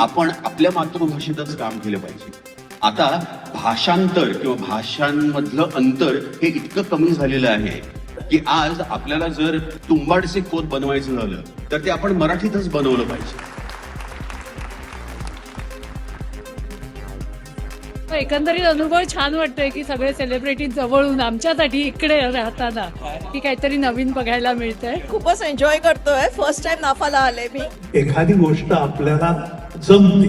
आपण आपल्या मातृभाषेतच काम केलं पाहिजे. आता भाषांतर किंवा भाषांमधलं अंतर हे इतकं कमी झालेलं आहे की आज आपल्याला जर तुंबाडचे खोत बनवायचं झालं तर ते आपण मराठीतच बनवलं पाहिजे. एकंदरीत अनुभव छान वाटतोय की सगळे सेलिब्रिटी जवळून आमच्यासाठी इकडे राहताना की काहीतरी नवीन बघायला मिळतंय. खूपच एन्जॉय करतोय. फर्स्ट टाइम नाफाला आले मी. एखादी गोष्ट आपल्याला जमते.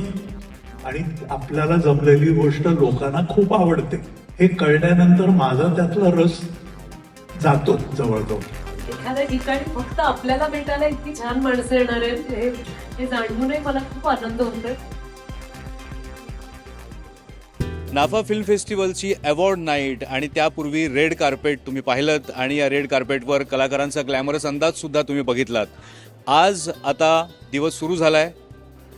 आणि आपल्याला जमलेली गोष्ट लोकांना खूप आवडते. हे कळल्यानंतर माझा त्यातला रस जातो जवळजवळ. एखाद्या ठिकाणी फक्त आपल्याला भेटायला इतकी छान माणसं येणार आहेत हे जाणूनही मला खूप आनंद होतोय. नाफा फिल्म फेस्टिवलची अवॉर्ड नाईट आणि त्यापूर्वी रेड कार्पेट तुम्ही पाहिलं आणि या रेड कार्पेटवर कलाकारांचा ग्लॅमरस अंदाजसुद्धा तुम्ही बघितलात. आज आता दिवस सुरू झाला आहे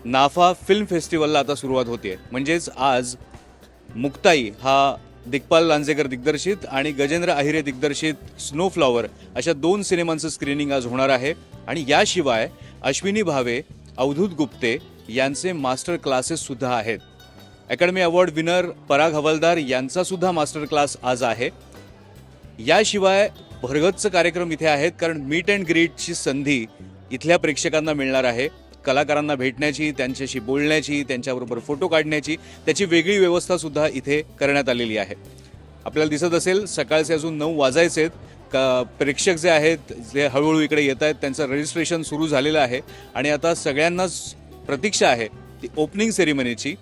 नाफा फिल्म फेस्टिवलला आता सुरुवात होते म्हणजेच आज मुक्ताई हा दिग्पाल लांजेकर दिग्दर्शित आणि गजेंद्र आहिरे दिग्दर्शित स्नोफ्लॉवर अशा दोन सिनेमांचं स्क्रीनिंग आज होणार आहे. आणि याशिवाय अश्विनी भावे अवधूत गुप्ते यांचे मास्टर क्लासेससुद्धा आहेत. अकॅडमी अवॉर्ड विनर पराग हवालदार यांचा सुद्धा मास्टर क्लास आज आहे. याशिवाय भरगतचं कार्यक्रम इथे आहेत कारण मीट अँड ग्रीटची संधी इथल्या प्रेक्षकांना मिळणार आहे. कलाकारांना भेटण्याची त्यांच्याशी बोलण्याची त्यांच्याबरोबर फोटो काढण्याची त्याची वेगळी व्यवस्था सुद्धा इथे करण्यात आलेली आहे. आपल्याला दिसत असेल सकाळचे अजून नऊ वाजायचे आहेत. का प्रेक्षक जे आहेत जे हळूहळू इकडे येत आहेत त्यांचं रजिस्ट्रेशन सुरू झालेलं आहे. आणि आता सगळ्यांनाच प्रतीक्षा आहे ती ओपनिंग सेरेमनीची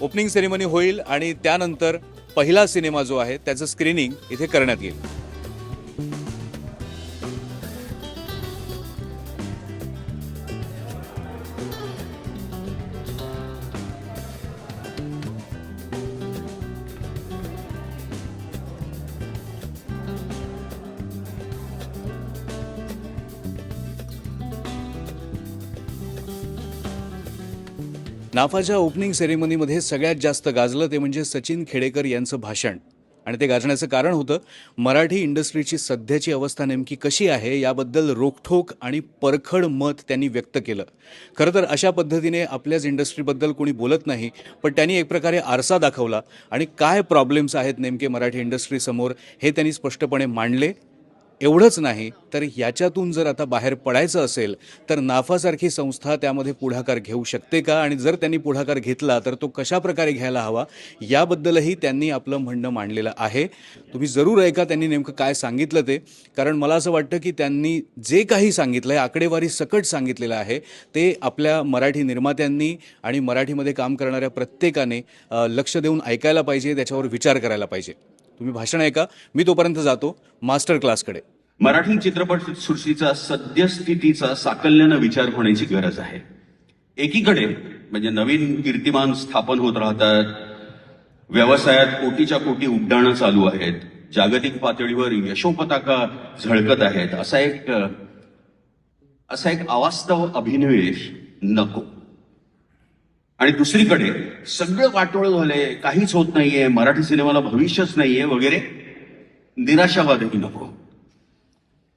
ओपनिंग सेरेमनी होईल आणि त्यानंतर पहिला सिनेमा जो आहे त्याचं स्क्रीनिंग इथे करण्यात येईल. नाफाच्या ओपनिंग सेरेमनीमध्ये सगळ्यात जास्त गाजलं ते म्हणजे सचिन खेडेकर यांचं भाषण. आणि ते गाजण्याचं कारण होतं मराठी इंडस्ट्रीची सध्याची अवस्था नेमकी कशी आहे याबद्दल रोखठोक आणि परखड मत त्यांनी व्यक्त केलं. खरं तर अशा पद्धतीने आपल्याच इंडस्ट्रीबद्दल कोणी बोलत नाही पण त्यांनी एक प्रकारे आरसा दाखवला. आणि काय प्रॉब्लेम्स आहेत नेमके मराठी इंडस्ट्रीसमोर हे त्यांनी स्पष्टपणे मांडले. एवढंच नाही तर याच्यातून जर आता बाहेर पडायचं असेल तर नाफासारखी संस्था त्यामध्ये पुढाकार घेऊ शकते का? आणि जर त्यांनी पुढाकार घेतला तर तो कशा प्रकारे घ्यायला हवा? याबद्दलही त्यांनी आपलं म्हणणं मांडलेलं आहे. तुम्ही जरूर ऐका त्यांनी नेमकं काय सांगितलं ते. कारण मला असं वाटतं की त्यांनी जे काही सांगितलं आहे आकडेवारी सकट सांगितलेलं आहे ते आपल्या मराठी निर्मात्यांनी आणि मराठीमध्ये काम करणाऱ्या प्रत्येकाने लक्ष देऊन ऐकायला पाहिजे त्याच्यावर विचार करायला पाहिजे. तुम्ही भाषण ऐका. मी तोपर्यंत जातो मास्टर क्लासकडे. मराठी चित्रपट सृष्टीचा सद्यस्थितीचा साकल्यानं विचार होण्याची गरज आहे. एकीकडे म्हणजे नवीन कीर्तिमान स्थापन होत राहतात. व्यवसायात कोटीच्या कोटी उड्डाणं चालू आहेत. जागतिक पातळीवर यशोपताका झळकत आहेत. असा एक असा एक अवास्तव अभिनिवेश नको. आणि दुसरीकडे सगळं वाटोळ झालंय काहीच होत नाहीये मराठी सिनेमाला भविष्यच नाहीये वगैरे निराशावादही नको.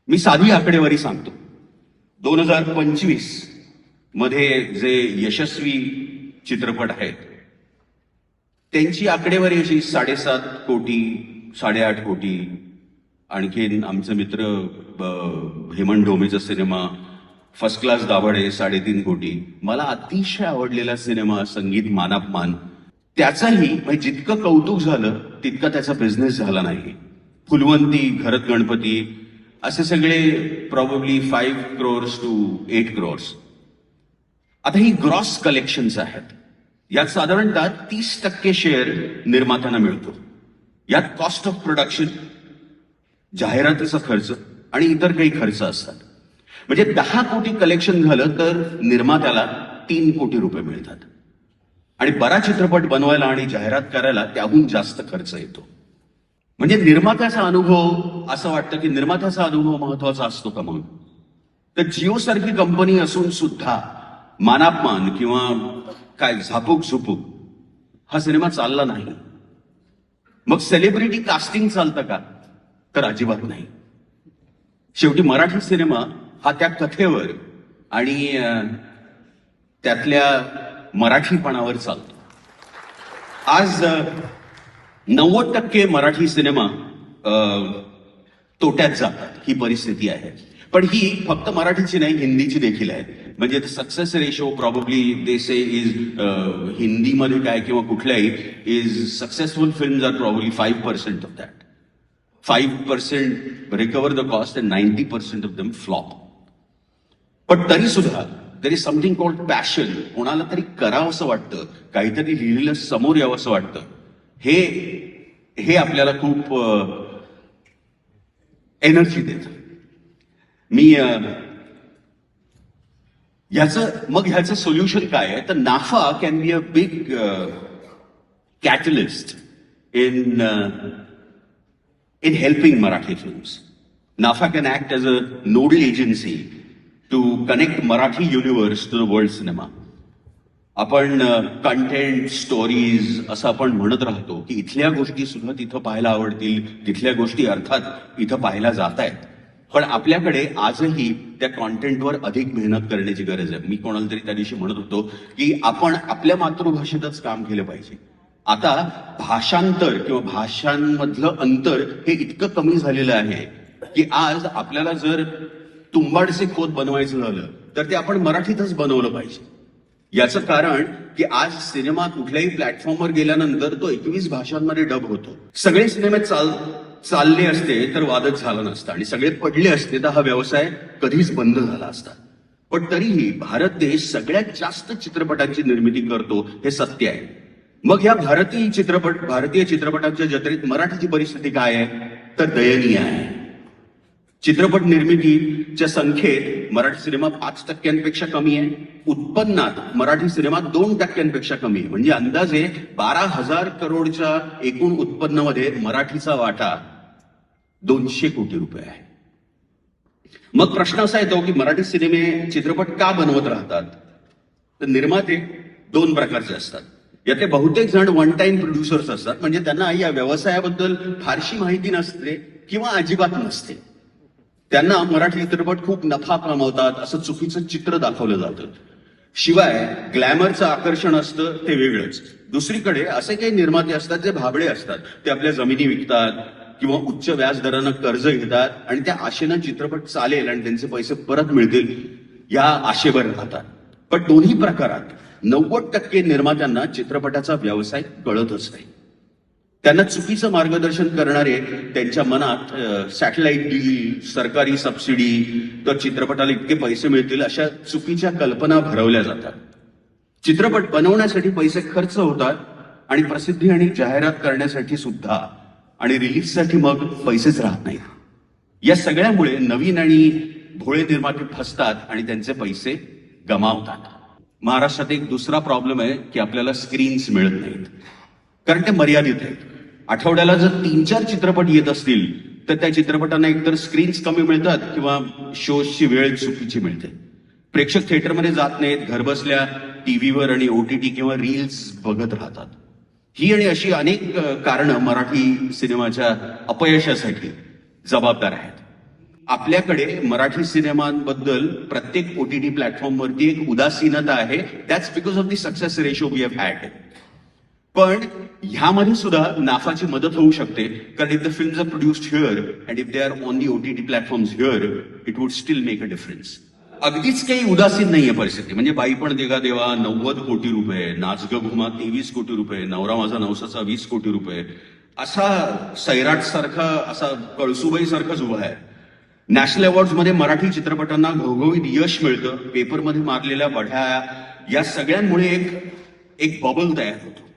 मी साधी आकडेवारी सांगतो. दोन हजार पंचवीसमध्ये जे यशस्वी चित्रपट आहेत त्यांची आकडेवारी अशी साडेसात कोटी साडेआठ कोटी. आणखीन आमचे मित्र हेमन हेमंत ढोमेचा सिनेमा फर्स्ट क्लास दाभाडे साडेतीन कोटी. मला अतिशय आवडलेला सिनेमा संगीत मानापमान. त्याचाही म्हणजे जितकं कौतुक झालं तितका त्याचा बिझनेस झाला नाही. फुलवंती घरत गणपती असे सगळे probably five crores to eight crores आता ही ग्रॉस कलेक्शन्स आहेत. यात साधारणतः तीस टक्के शेअर निर्मात्यांना मिळतो. यात कॉस्ट ऑफ प्रोडक्शन जाहिरातीचा खर्च आणि इतर काही खर्च असतात. म्हणजे दहा कोटी कलेक्शन झालं तर निर्मात्याला तीन कोटी रुपये मिळतात. आणि बरा चित्रपट बनवायला आणि जाहिरात करायला त्याहून जास्त खर्च येतो. म्हणजे निर्मात्याचा अनुभव असं वाटतं की निर्मात्याचा अनुभव महत्त्वाचा असतो का म्हणून? तर जिओ सारखी कंपनी असून सुद्धा मानापमान किंवा काय झापूक झुपूक हा सिनेमा चालला नाही. मग सेलिब्रिटी कास्टिंग चालतं का? तर अजिबात नाही. शेवटी मराठी सिनेमा हा त्या कथेवर आणि त्यातल्या मराठीपणावर चालतो. आज नव्वद टक्के मराठी सिनेमा तोट्यात जातात. ही परिस्थिती आहे. पण ही फक्त मराठीची नाही हिंदीची देखील आहे. म्हणजे success ratio probably they say is हिंदीमध्ये काय किंवा कुठल्याही is successful film are probably five percent of that. Five percent recover the cost and ninety percent of them flop. पण तरी सुद्धा there is something called passion कोणाला तरी करावं असं वाटतं काहीतरी लिहिलेलं समोर यावं असं वाटतं. हे हे आपल्याला खूप एनर्जी देतं. मी ह्याचं मग ह्याचं सोल्युशन काय आहे? तर NAFA can be a big catalyst in in helping Marathi films NAFA can act as a nodal agency to connect Marathi universe to the world cinema आपण कंटेंट स्टोरीज असं आपण म्हणत राहतो की इथल्या गोष्टी सुद्धा तिथं पाहायला आवडतील तिथल्या गोष्टी अर्थात इथं पाहायला जात आहेत पण आपल्याकडे आजही त्या कॉन्टेंटवर अधिक मेहनत करण्याची गरज आहे. मी कोणाला तरी त्या दिवशी म्हणत होतो की आपण आपल्या मातृभाषेतच काम केलं पाहिजे. आता भाषांतर किंवा भाषांमधलं अंतर हे इतकं कमी झालेलं आहे की आज आपल्याला जर तुंबाडचे खोत बनवायचं झालं तर ते आपण मराठीतच बनवलं पाहिजे. याचं कारण की आज सिनेमा कुठल्याही प्लॅटफॉर्मवर गेल्यानंतर तो एकवीस भाषांमध्ये डब होतो. सगळे सिनेमे चाल चालले असते तर वादच झालं नसतं. आणि सगळे पडले असते तर हा व्यवसाय कधीच बंद झाला असता. पण तरीही भारत देश सगळ्यात जास्त चित्रपटांची निर्मिती करतो हे सत्य आहे. मग या भारतीय चित्रपट भारतीय चित्रपटांच्या जत्रेत मराठीची परिस्थिती काय आहे? तर दयनीय आहे. चित्रपट निर्मितीच्या संख्येत मराठी सिनेमा पाच टक्क्यांपेक्षा कमी आहे. उत्पन्नात मराठी सिनेमा दोन टक्क्यांपेक्षा कमी आहे. म्हणजे अंदाजे बारा हजार करोडच्या एकूण उत्पन्नामध्ये मराठीचा वाटा दोनशे कोटी रुपये आहे. मग प्रश्न असा येतो की मराठी सिनेमे चित्रपट का बनवत राहतात? तर निर्माते दोन प्रकारचे असतात. यातले बहुतेक जण वन टाइम प्रोड्युसर्स असतात. म्हणजे त्यांना या व्यवसायाबद्दल फारशी माहिती नसते किंवा अजिबात नसते. त्यांना मराठी चित्रपट खूप नफा कमावतात असं चुकीचं चित्र दाखवलं जातं. शिवाय ग्लॅमरचं आकर्षण असतं ते वेगळंच. दुसरीकडे असे काही निर्माते असतात जे भाबडे असतात. ते आपल्या जमिनी विकतात किंवा उच्च व्याज दरानं कर्ज घेतात आणि त्या आशेनं चित्रपट चालेल आणि त्यांचे पैसे परत मिळतील या आशेवर राहतात. पण दोन्ही प्रकारात नव्वद टक्के निर्मात्यांना चित्रपटाचा व्यवसाय कळतच नाही. त्यांना चुकीचं मार्गदर्शन करणारे त्यांच्या मनात सॅटेलाइट डील सरकारी सबसिडी तर चित्रपटाला इतके पैसे मिळतील अशा चुकीच्या कल्पना भरवल्या जातात. चित्रपट बनवण्यासाठी पैसे खर्च होतात आणि प्रसिद्धी आणि जाहिरात करण्यासाठी सुद्धा आणि रिलीजसाठी मग पैसेच राहत नाहीत. या सगळ्यामुळे नवीन आणि भोळे निर्माते फसतात आणि त्यांचे पैसे गमावतात. महाराष्ट्रात एक दुसरा प्रॉब्लेम आहे की आपल्याला स्क्रीन्स मिळत नाहीत. कारण ते मर्यादित आहेत. आठवड्याला जर तीन चार चित्रपट येत असतील तर त्या चित्रपटांना एकतर स्क्रीन्स कमी मिळतात किंवा शोजची वेळ चुकीची मिळते. प्रेक्षक थिएटरमध्ये जात नाहीत घरबसल्या टीव्हीवर आणि ओटीटी किंवा रील्स बघत राहतात. ही आणि अशी अनेक कारणं मराठी सिनेमाच्या अपयशासाठी जबाबदार आहेत. आपल्याकडे मराठी सिनेमांबद्दल प्रत्येक ओटीटी प्लॅटफॉर्मवरती एक उदासीनता आहे. That's because of the success ratio we have had पण ह्यामध्ये सुद्धा नाफाची मदत होऊ शकते. कारण if the films are produced here and if they are on the OTT platforms here it would still make a difference अगदीच काही उदासीन नाहीये परिस्थिती. म्हणजे बाई पण देगा देवा नव्वद कोटी रुपये नाचग घुमा तेवीस कोटी रुपये नवरा माझा नवसाचा वीस कोटी रुपये. असा सैराट सारखा असा कळसुबाई सारखाच उभा आहे. नॅशनल अवॉर्डमध्ये मराठी चित्रपटांना घवघवीत यश मिळतं. पेपरमध्ये मारलेल्या बढ्या या सगळ्यांमुळे एक एक बबल तयार होतो.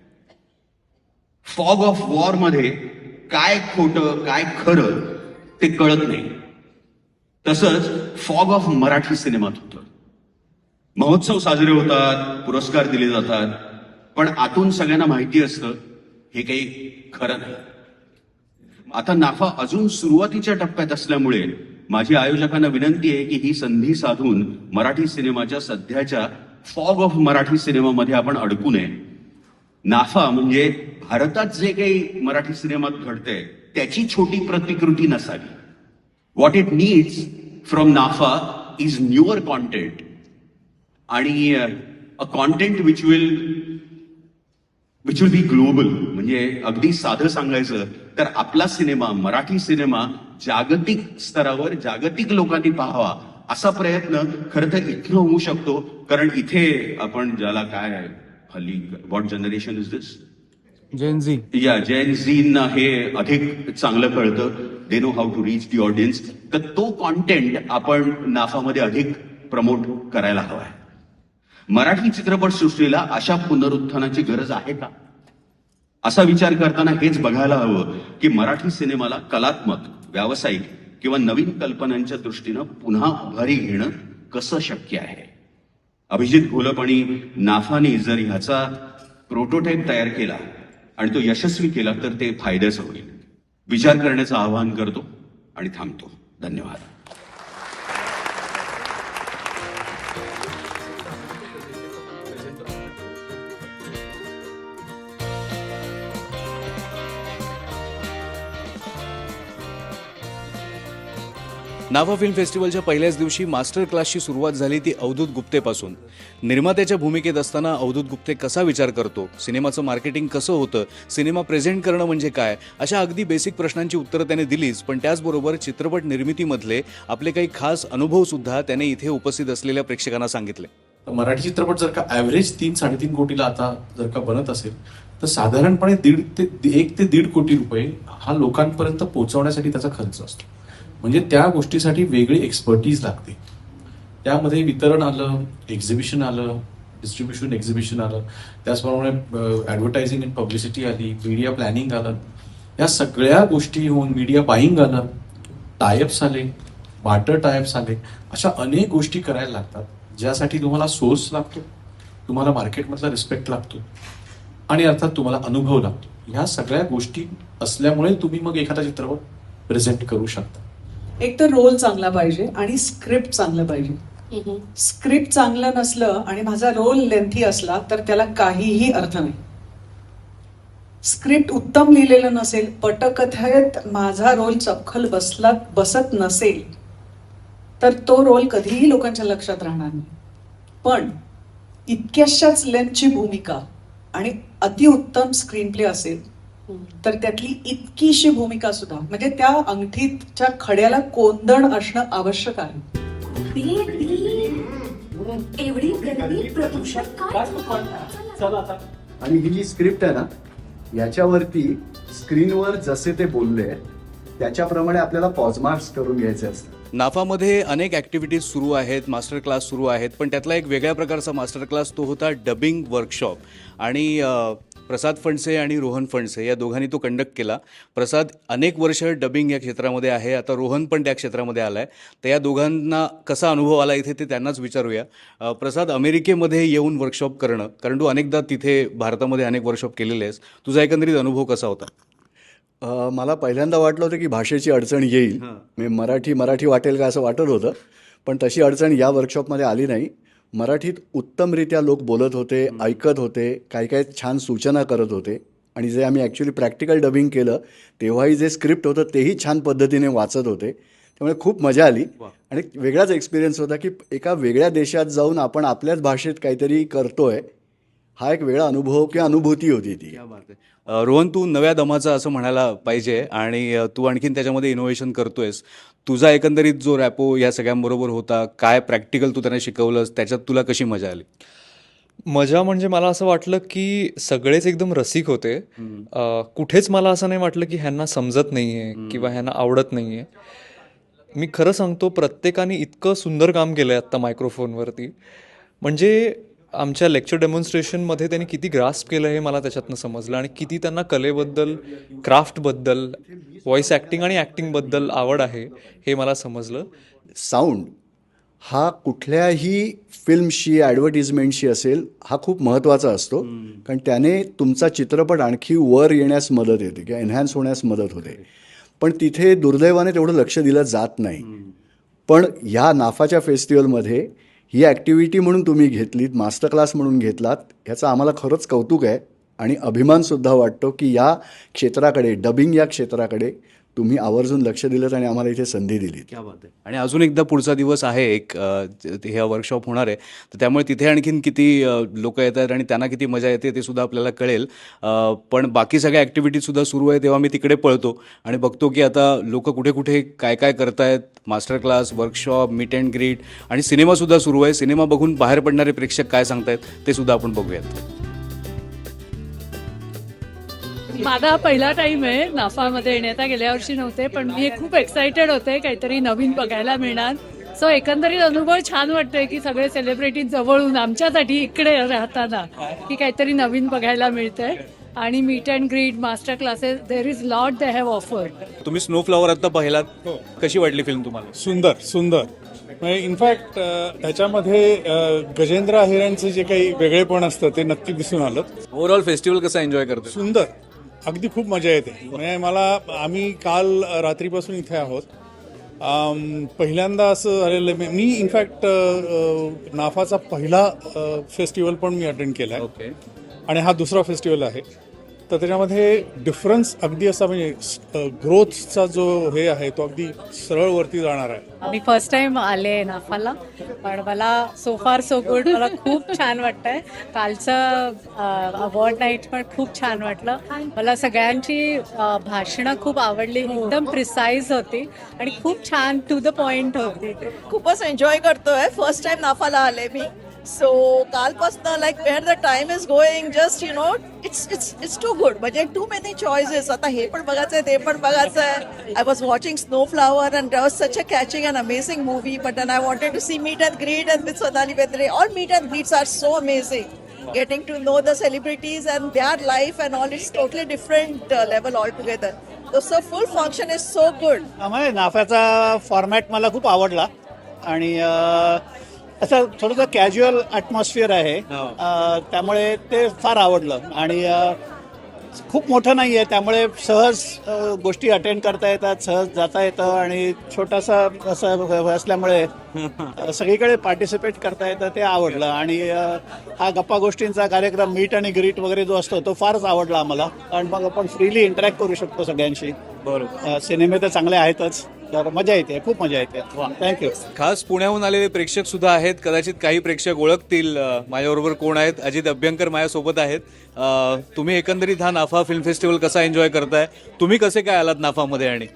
फॉग ऑफ वॉरमध्ये काय खोटं काय खरं ते कळत नाही. तसंच फॉग ऑफ मराठी सिनेमात होतं. महोत्सव साजरे होतात पुरस्कार दिले जातात पण आतून सगळ्यांना माहिती असतं हे काही खरं नाही. आता नाफा अजून सुरुवातीच्या टप्प्यात असल्यामुळे माझी आयोजकांना विनंती आहे की ही संधी साधून मराठी सिनेमाच्या सध्याच्या फॉग ऑफ मराठी सिनेमामध्ये आपण अडकू नये. नाफा म्हणजे भारतात जे काही मराठी सिनेमात घडतंय त्याची छोटी प्रतिकृती नसावी. What it needs from NAFA is newer content आणि a content which will which will be global म्हणजे अगदी साधं सांगायचं तर आपला सिनेमा मराठी सिनेमा जागतिक स्तरावर जागतिक लोकांनी पाहावा असा प्रयत्न खरं तर इथनं होऊ शकतो. कारण इथे आपण ज्याला काय हल्ली what generation is this Gen Z या जैन झींना हे अधिक चांगलं कळतं. They know how to reach the audience तर तो कॉन्टेंट आपण नाफामध्ये अधिक प्रमोट करायला हवाय. मराठी चित्रपट सृष्टीला अशा पुनरुत्थानाची गरज आहे का? असा विचार करताना हेच बघायला हवं की मराठी सिनेमाला कलात्मक व्यावसायिक किंवा नवीन कल्पनांच्या दृष्टीनं पुन्हा उभारी घेणं कसं शक्य आहे? अभिजित घोलप आणि नाफाने जर ह्याचा प्रोटोटाईप तयार केला आणि तो यशस्वी केला तर ते फायद्याचं होईल. विचार करण्याचं आवाहन करतो आणि थांबतो. धन्यवाद. नाफा फिल्म फेस्टिवलच्या पहिल्याच दिवशी मास्टर क्लासची सुरुवात झाली ती अवधूत गुप्तेपासून. निर्मात्याच्या भूमिकेत असताना अवधूत गुप्ते कसा विचार करतो? सिनेमाचं मार्केटिंग कसं होतं? सिनेमा प्रेझेंट करणं म्हणजे काय? अशा अगदी बेसिक प्रश्नांची उत्तरं त्याने दिलीच पण त्याचबरोबर चित्रपट निर्मितीमधले आपले काही खास अनुभव सुद्धा त्याने इथे उपस्थित असलेल्या प्रेक्षकांना सांगितले. मराठी चित्रपट जर का ॲव्हरेज तीन साडेतीन कोटीला आता जर का बनत असेल तर साधारणपणे दीड ते एक ते दीड कोटी रुपये हा लोकांपर्यंत पोहोचवण्यासाठी त्याचा खर्च असतो. म्हणजे त्या गोष्टीसाठी वेगळी एक्सपर्टीज लागते. त्यामध्ये वितरण आलं एक्झिबिशन आलं डिस्ट्रीब्युशन एक्झिबिशन आलं. त्याचप्रमाणे ॲडव्हर्टायझिंग अँड पब्लिसिटी आली मीडिया प्लॅनिंग आलं. या सगळ्या गोष्टी होऊन मीडिया बाईंग आलं टायअप्स आले वाटर टायअप्स आले. अशा अनेक गोष्टी करायला लागतात ज्यासाठी तुम्हाला सोर्स लागतो तुम्हाला मार्केटमधला रिस्पेक्ट लागतो आणि अर्थात तुम्हाला अनुभव लागतो. ह्या सगळ्या गोष्टी असल्यामुळे तुम्ही मग एखादा चित्रपट प्रेझेंट करू शकता. एक तर रोल चांगला पाहिजे आणि स्क्रिप्ट चांगलं पाहिजे. स्क्रिप्ट चांगलं नसलं आणि माझा रोल लेंथी असला तर त्याला काहीही अर्थ नाही. स्क्रिप्ट उत्तम लिहिलेलं नसेल पटकथेत माझा रोल चपखल बसला बसत नसेल तर तो रोल कधीही लोकांच्या लक्षात राहणार नाही. पण इतक्याशाच लेंथची भूमिका आणि अतिउत्तम स्क्रीन प्ले असेल तर त्यातली इतकीशी भूमिका सुद्धा म्हणजे त्या अंगठीच्या खड्याला कोंदण असणं आवश्यक आहे. एवढी गर्दी प्रदूषण काय आणि ही जी स्क्रिप्ट आहे ना याच्यावरती स्क्रीनवर जसे ते बोलले त्याच्याप्रमाणे आपल्याला पॉजमार्क्स करून घ्यायचे असतात. नाफामध्ये अनेक ॲक्टिव्हिटीज सुरू आहेत मास्टर क्लास सुरू आहेत पण त्यातला एक वेगळ्या प्रकारचा मास्टर क्लास तो होता डबिंग वर्कशॉप आणि प्रसाद फणसे आणि रोहन फणसे या दोघांनी तो कंडक्ट केला. प्रसाद अनेक वर्ष डबिंग या क्षेत्रामध्ये आहे. आता रोहन पण त्या क्षेत्रामध्ये आला आहे तर या दोघांना कसा अनुभव आला इथे ते त्यांनाच विचारूया. प्रसाद अमेरिकेमध्ये येऊन वर्कशॉप करणं कारण तू अनेकदा तिथे भारतामध्ये अनेक वर्कशॉप केलेले आहेस. तुझा एकंदरीत अनुभव कसा होता? मला पहिल्यांदा वाटलं होतं की भाषेची अडचण येईल. मी मराठी मराठी वाटेल का असं वाटत होतं. पण तशी अडचण या वर्कशॉपमध्ये आली नाही. मराठीत उत्तमरित्या लोक बोलत होते ऐकत होते काही काही छान सूचना करत होते. आणि जे आम्ही ॲक्च्युली प्रॅक्टिकल डबिंग केलं तेव्हाही जे स्क्रिप्ट होतं तेही छान पद्धतीने वाचत होते. त्यामुळे खूप मजा आली. आणि वेगळाच एक्सपिरियन्स होता की एका वेगळ्या देशात जाऊन आपण आपल्याच भाषेत काहीतरी करतोय हा एक वेगळा अनुभव किंवा अनुभूती होती ती. रोहन तू नव्या दमाचा असं म्हणायला पाहिजे आणि तू आणखीन त्याच्यामध्ये इनोव्हेशन करतोयस. तुझा एकंदरीत जो रॅपो या सगळ्यांबरोबर होता काय प्रॅक्टिकल तू त्यांना शिकवलंस त्याच्यात तुला कशी मजा आली? मजा म्हणजे मला असं वाटलं की सगळेच एकदम रसिक होते. कुठेच मला असं नाही वाटलं की ह्यांना समजत नाहीये किंवा ह्यांना आवडत नाहीये. मी खरं सांगतो प्रत्येकाने इतकं सुंदर काम केलंय आत्ता मायक्रोफोनवरती म्हणजे आमच्या लेक्चर डेमॉन्स्ट्रेशनमध्ये त्यांनी किती ग्रास्प केलं हे मला त्याच्यातनं समजलं आणि किती त्यांना कलेबद्दल क्राफ्टबद्दल व्हॉइस ॲक्टिंग आणि ॲक्टिंगबद्दल आवड आहे हे मला समजलं. साऊंड हा कुठल्याही फिल्मशी ॲडव्हर्टिजमेंटशी असेल हा खूप महत्त्वाचा असतो. कारण त्याने तुमचा चित्रपट आणखी वर येण्यास मदत येते किंवा एन्हान्स होण्यास मदत होते. पण तिथे दुर्दैवाने तेवढं लक्ष दिलं जात नाही. पण ह्या नाफाच्या फेस्टिवलमध्ये ही ॲक्टिव्हिटी म्हणून तुम्ही घेतलीत मास्टर क्लास म्हणून घेतलात ह्याचं आम्हाला खरंच कौतुक आहे. आणि अभिमानसुद्धा वाटतो की या क्षेत्राकडे डबिंग या क्षेत्राकडे तुम्ही आवर्जून लक्ष दिलं आणि आम्हाला इथे संधी दिली. क्या बात आहे. आणि अजून एकदा पुढचा दिवस आहे एक ते- हे वर्कशॉप होणार आहे. तर त्यामुळे तिथे आणखीन किती लोक येतात आणि त्यांना किती मजा येते ते सुद्धा आपल्याला कळेल. पण बाकी सगळ्या ॲक्टिव्हिटीजसुद्धा सुरू आहे तेव्हा मी तिकडे पळतो आणि बघतो की आता लोक कुठे कुठे काय काय करतायत master class workshop meet and greet आणि सिनेमासुद्धा सुरू आहे. सिनेमा बघून बाहेर पडणारे प्रेक्षक काय सांगतायत ते सुद्धा आपण बघूयात. माझा हा पहिला टाइम आहे. नाफामध्ये येण्याचा गेल्या वर्षी नव्हते पण मी खूप एक्साइटेड होते. काहीतरी नवीन बघायला मिळणार. सो एकंदरीत अनुभव छान वाटतोय की सगळे सेलिब्रिटी जवळून आमच्यासाठी इकडे राहताना की काहीतरी नवीन बघायला मिळतंय. आणि meet and greet master classes there is lot they have offer तुम्ही स्नो फ्लॉवर आता पाहिलात कशी वाटली फिल्म तुम्हाला? सुंदर सुंदर. इनफॅक्ट त्याच्यामध्ये अ, गजेंद्र अहिरांचं जे काही वेगळेपण असतं ते नक्की दिसून आलं. ओव्हरऑल फेस्टिवल कसा एन्जॉय करतो सुंदर. अगदी खूप मजा येते. म्हणजे मला आम्ही काल रात्रीपासून इथे आहोत. पहिल्यांदा असं झालेलं आहे- मी इनफॅक्ट नाफाचा पहिला फेस्टिवल पण मी अटेंड केला आहे ओके आणि हा दुसरा फेस्टिवल आहे. तर त्याच्यामध्ये डिफरन्स अगदी असा म्हणजे ग्रोथचा जो हे आहे तो अगदी सरळ वरती जाणार आहे. मी फर्स्ट टाइम आले नाफाला पण मला सो फार सो गुड मला खूप छान वाटतंय. कालचं अवॉर्ड नाईट पण खूप छान वाटलं. मला सगळ्यांची भाषणं खूप आवडली. एकदम प्रिसाईज होती. आणि खूप छान टू द पॉइंट होती. खूपच एन्जॉय करतोय. फर्स्ट टाइम नाफाला आले मी. So कालपासनं like where the time is going just you know it's it's it's too good म्हणजे टू मेनी चॉईसेस आता हे पण बघायचं आहे ते पण बघायचं आहे I was watching Snow Flower and was such a catching and amazing movie but and I wanted to see meet and greet and with Sonali Bendre all meet and greets are so amazing getting to know the celebrities and their life and all it's totally different uh, level altogether. So, so full function is so good. नाफ्याचा format मला खूप आवडला. आणि uh, असं थोडंसं casual atmosphere आहे. अं, त्यामुळे ते फार आवडलं. आणि खूप मोठं नाही आहे त्यामुळे सहज गोष्टी अटेंड करता येतात सहज जाता येतं आणि छोटासा असं असल्यामुळे सगळीकडे पार्टिसिपेट करता येतं ते आवडलं. आणि हा गप्पा गोष्टींचा कार्यक्रम मीट आणि ग्रीट वगैरे जो असतो तो फारच आवडला आम्हाला. कारण मग आपण फ्रीली इंटरॅक्ट करू शकतो सगळ्यांशी. बरोबर. सिनेमे तर चांगले आहेतच. तर मजा येते खूप मजा येते. थँक्यू खास पुण्याहून आलेले प्रेक्षक सुद्धा आहेत कदाचित काही प्रेक्षक ओळखतील अ, माझ्याबरोबर कोण आहेत अजित अभ्यंकर माझ्यासोबत आहेत. अ, तुम्ही एकंदरीत हा नाफा फिल्म फेस्टिवल कसा एन्जॉय करताय? तुम्ही कसे काय आलात नाफामध्ये आणि?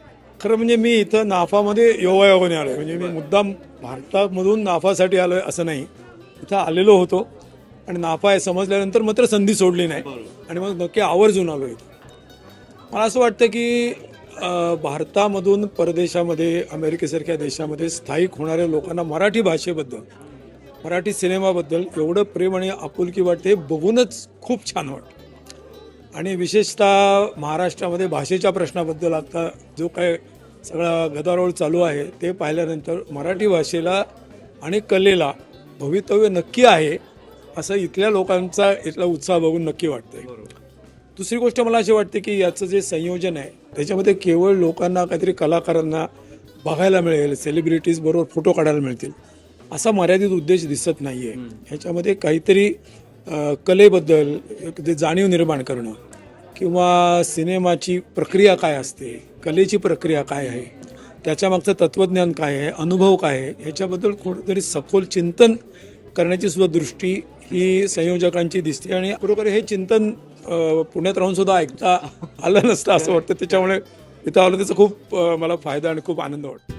खरं म्हणजे मी इथं नाफामध्ये योगायोगाने आलो म्हणजे मी मुद्दाम भारतामधून नाफासाठी आलो आहे असं नाही. इथं आलेलो होतो. आणि नाफा आहे समजल्यानंतर मात्र संधी सोडली नाही. आणि मग नक्की आवर्जून आलो इथं. मला असं वाटतं की भारतामधून परदेशामध्ये अमेरिकेसारख्या देशामध्ये स्थायिक होणाऱ्या लोकांना मराठी भाषेबद्दल मराठी सिनेमाबद्दल एवढं प्रेम आणि आपुलकी वाटते हे बघूनच खूप छान वाटतं. आणि विशेषतः महाराष्ट्रामध्ये भाषेच्या प्रश्नाबद्दल आता जो काय सगळा गदारोळ चालू आहे ते पाहिल्यानंतर मराठी भाषेला आणि कलेला भवितव्य नक्की आहे असं इथल्या लोकांचा इथला उत्साह बघून नक्की वाटतंय. दुसरी गोष्ट मला अशी वाटते की याचं जे संयोजन आहे त्याच्यामध्ये केवळ लोकांना काहीतरी कलाकारांना बघायला मिळेल सेलिब्रिटीज बरोबर फोटो काढायला मिळतील असा मर्यादित उद्देश दिसत नाही आहे ह्याच्यामध्ये काहीतरी कलेबद्दल जे जाणीव निर्माण करणं किंवा सिनेमाची प्रक्रिया काय असते कलेची प्रक्रिया काय आहे त्याच्यामागचं तत्त्वज्ञान काय आहे अनुभव काय आहे ह्याच्याबद्दल कुठेतरी सखोल चिंतन करण्याची सुद्धा दृष्टी ही संयोजकांची दिसते आणि बरोबर हे चिंतन पुण्यात राहून सुद्धा ऐकता आलं नसतं असं वाटतं. त्याच्यामुळे इथं आलं त्याचा खूप मला फायदा आणि खूप आनंद वाटतो.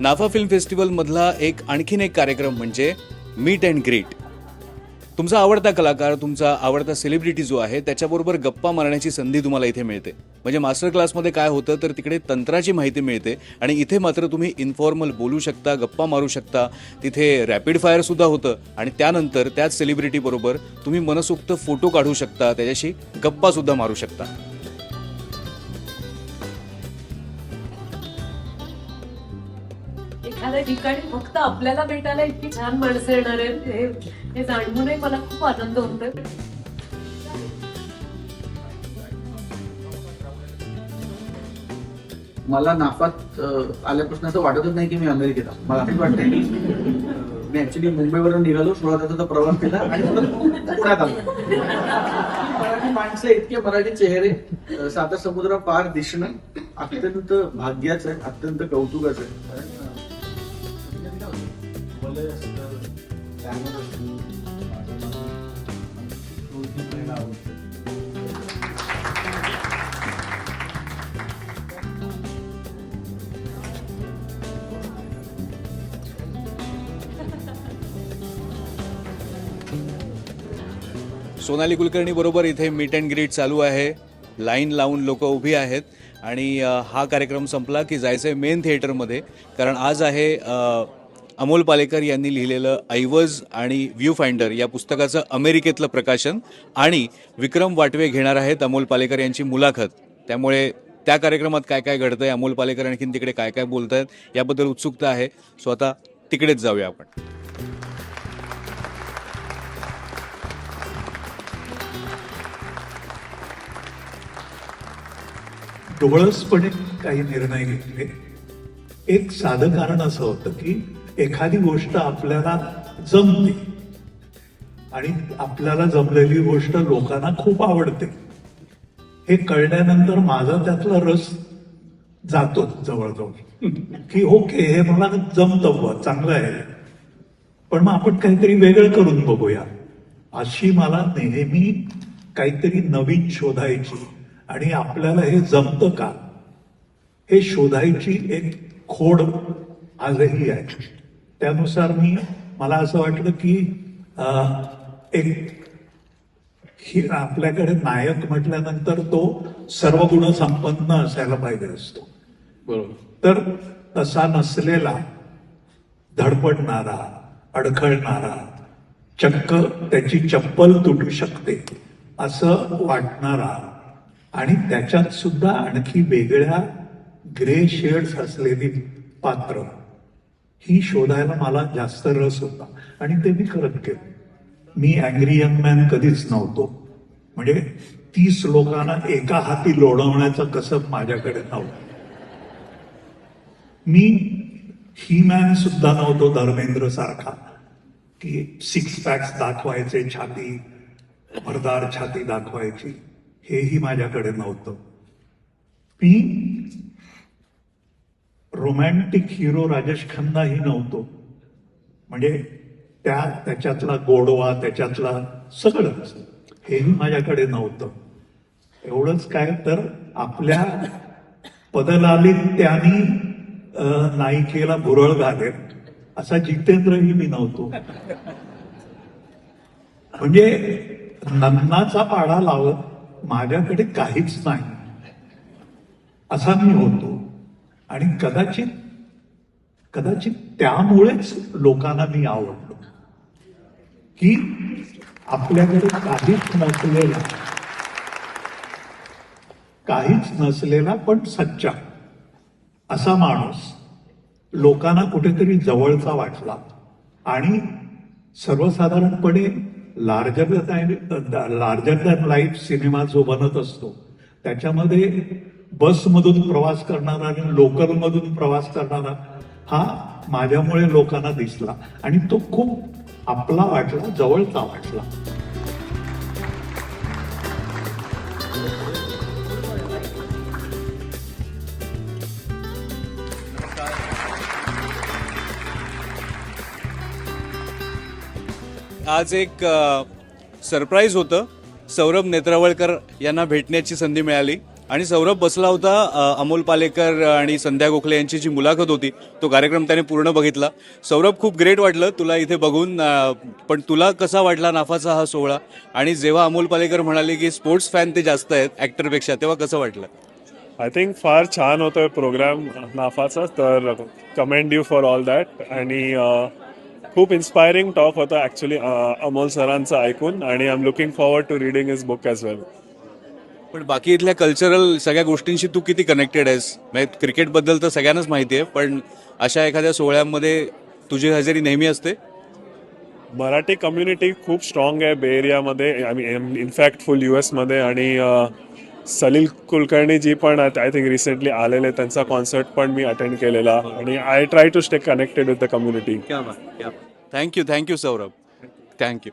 नाफा फिल्म फेस्टिवलमधला एक आणखीन एक कार्यक्रम म्हणजे मीट अँड ग्रीट. तुमचा आवडता कलाकार तुमचा आवडता सेलिब्रिटी जो आहे त्याच्याबरोबर गप्पा मारण्याची संधी तुम्हाला इथे मिळते. म्हणजे मास्टर क्लासमध्ये काय होतं तर तिकडे तंत्राची माहिती मिळते आणि इथे मात्र तुम्ही इन्फॉर्मल बोलू शकता गप्पा मारू शकता. तिथे रॅपिड फायर सुद्धा होतं आणि त्यानंतर त्याच सेलिब्रिटीबरोबर तुम्ही मनसोक्त फोटो काढू शकता त्याच्याशी गप्पा सुद्धा मारू शकता. एखाद्या ठिकाणी फक्त आपल्याला भेटायला इतकी छान माणसं येणार आहेत हे जाणवूनही मला खूप आनंद होतोय. मला नाफात आल्यापासून असं वाटतच नाही की मी अमेरिकेत आहे. मला असं वाटतं की मी ऍक्च्युली मुंबईवरून निघालो सोळा तासाचा प्रवास केला आणि परत पुण्यात आलो. मराठी माणसं इतके मराठी चेहरे अं, साता समुद्र पार दिसणं अत्यंत भाग्याचं आहे अत्यंत कौतुकाचं आहे. आवडतं. सोनाली कुलकर्णीबरोबर इथे मीट अँड ग्रीट चालू आहे लाईन लावून लोक उभी आहेत आणि हा कार्यक्रम संपला की जायचं आहे मेन थिएटरमध्ये कारण आज आहे अमोल पालेकर यांनी लिहिलेलं ऐवज आणि व्ह्यू फाइंडर या पुस्तकाचं अमेरिकेतलं प्रकाशन आणि विक्रम वाटवे घेणार आहेत अमोल पालेकर यांची मुलाखत. त्यामुळे त्या कार्यक्रमात काय काय घडतंय अमोल पालेकर आणखीन तिकडे काय काय बोलत आहेत याबद्दल उत्सुकता आहे. सो आता तिकडेच जाऊया आपण. डोळसपणे काही निर्णय घेतले. एक साधं कारण असं होतं की एखादी गोष्ट आपल्याला जमते आणि आपल्याला जमलेली गोष्ट लोकांना खूप आवडते हे कळल्यानंतर माझा त्यातला रस जातो जवळजवळ. की ओके हे मला जमतं व चांगलं आहे पण मग आपण काहीतरी वेगळं करून बघूया. अशी मला नेहमी काहीतरी नवीन शोधायची आणि आपल्याला हे जमतं का? हे शोधायची एक खोड आजही आहे. त्यानुसार मी मला असं वाटलं की एक ही आपल्याकडे नायक म्हटल्यानंतर तो सर्व गुण संपन्न असायला पाहिजे असतो. बरोबर. तर तसा नसलेला धडपडणारा अडखळणारा चक्क त्याची चप्पल तुटू शकते असं वाटणारा आणि त्याच्यात सुद्धा आणखी वेगळ्या ग्रे शेड्स असलेली पात्र ही शोधायला मला जास्त रस होता. आणि ते मी करत गेलो मी अँग्री यंग मॅन कधीच नव्हतो. म्हणजे तीस लोकांना एका हाती लोढवण्याचं कसब माझ्याकडे नव्हतं. मी ही मॅन सुद्धा नव्हतो धर्मेंद्र सारखा की सिक्स पॅक्स दाखवायचे छाती भरदार छाती दाखवायची हेही माझ्याकडे नव्हतं. मी रोमॅन्टिक हिरो राजेश खन्नाही नव्हतो. म्हणजे त्या त्याच्यातला गोडवा त्याच्यातला सगळंच हेही माझ्याकडे नव्हतं. एवढंच काय तर आपल्या पदलालीत नायिकेला भुरळ घालेल. असा जितेंद्रही मी नव्हतो. म्हणजे नन्नाचा पाडा लावत माझ्याकडे काहीच नाही. असा मी होतो. आणि कदाचित कदाचित त्यामुळेच लोकांना मी आवडलो. की आपल्याकडे काहीच नसलेला काहीच नसलेला पण सच्चा असा माणूस लोकांना कुठेतरी जवळचा वाटला. आणि सर्वसाधारणपणे larger than larger than life cinema जो बनत असतो त्याच्यामध्ये बसमधून प्रवास करणारा आणि लोकलमधून प्रवास करणारा हा माझ्यामुळे लोकांना दिसला. आणि तो खूप आपला वाटला जवळचा वाटला. आज एक सरप्राईज होतं. सौरभ नेत्रावळकर यांना भेटण्याची संधी मिळाली. आणि सौरभ बसला होता अमोल पालेकर आणि संध्या गोखले यांची जी मुलाखत होती तो कार्यक्रम त्याने पूर्ण बघितला. सौरभ खूप ग्रेट वाटलं तुला इथे बघून पण तुला कसा वाटला नाफाचा हा सोहळा? आणि जेव्हा अमोल पालेकर म्हणाले की स्पोर्ट्स फॅन ते जास्त आहेत ॲक्टरपेक्षा तेव्हा कसं वाटलं? आय थिंक फार छान होतोय प्रोग्राम नाफाचा तर commend you for all that आणि खूप इन्स्पायरिंग टॉक होता ॲक्च्युली अमोल सरांचं ऐकून. आणि I am looking forward to reading is book as well पण बाकी इथल्या कल्चरल सगळ्या गोष्टींशी तू किती कनेक्टेड आहेस? म्हणजे क्रिकेटबद्दल तर सगळ्यांनाच माहिती आहे पण अशा एखाद्या सोहळ्यामध्ये तुझी हजेरी नेहमी असते? मराठी कम्युनिटी खूप स्ट्रॉंग आहे बे एरियामध्ये I mean in fact full U एसमध्ये आणि सलील कुलकर्णी जी पण आय थिंक रिसेंटली आलेले त्यांचा कॉन्सर्ट पण मी अटेंड केलेला. आणि I try to stay connected with the community thank you thank you Saurabh thank you